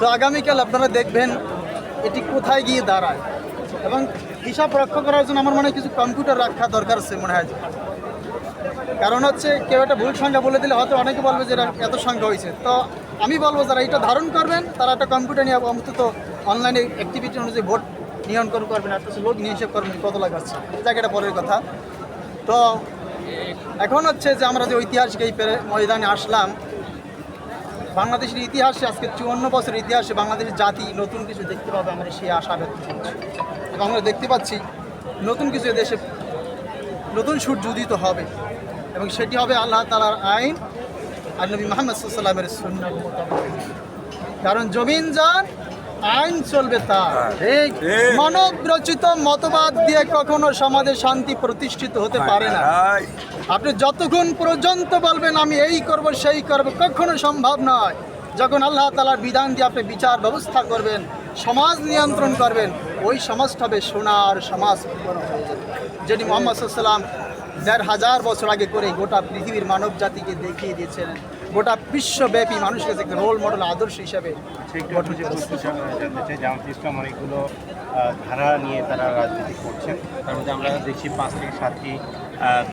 তো আগামীকাল আপনারা দেখবেন এটি কোথায় গিয়ে দাঁড়ায়। এবং হিসাব রক্ষা করার জন্য আমার মনে হয় কিছু কম্পিউটার রাখা দরকার আছে মনে হয়। কারণ হচ্ছে কেউ একটা ভুল সংখ্যা বলে দিলে হয়তো অনেকে বলবে যে এত সংখ্যা হয়েছে। তো আমি বলব যারা এটা ধারণ করবেন, তারা একটা কম্পিউটার নিয়ে অন্তত অনলাইনে অ্যাক্টিভিটি অনুযায়ী ভোট নিয়ন্ত্রণ করবেন, একটা লোক নিয়ে হিসেব করবেন কত লাগাচ্ছে জায়গাটা পরের কথা। তো এখন হচ্ছে যে আমরা যে ঐতিহাসিক এই ময়দানে আসলাম বাংলাদেশের ইতিহাসে আজকে চুয়ান্ন বছরের ইতিহাসে বাংলাদেশের জাতি নতুন কিছু দেখতে পাবে আমরা সেই আশা ব্যক্ত করছি এবং আমরা দেখতে পাচ্ছি নতুন কিছু দেশে নতুন সূর্য উদিত হবে এবং সেটি হবে আল্লাহ তালার আইন আর নবী মোহাম্মদ সাল্লামের মোতাবেক। কারণ জমিন যার আইন চলবে তার এই মানব রচিত মতবাদ দিয়ে কখনো সমাজে শান্তি প্রতিষ্ঠিত হতে পারে না। আপনি যতক্ষণ পর্যন্ত বলবেন আমি এই করব সেই করব কখনো সম্ভব নয়। যখন আল্লাহ তালার বিধান দিয়ে আপনি বিচার ব্যবস্থা করবেন সমাজ নিয়ন্ত্রণ করবেন ওই সমাজটা হবে সোনার সমাজ যেটি মোহাম্মদ সাল্লাম দেড় হাজার বছর আগে করে গোটা পৃথিবীর মানব জাতিকে দেখিয়ে দিয়েছেন। গোটা বিশ্বব্যাপী মানুষের কাছে একটা রোল মডেল আদর্শ হিসাবে অনেকগুলো ধারা নিয়ে তারা রাজনীতি করছেন। তার মধ্যে আমরা দেখছি পাঁচ থেকে সাতটি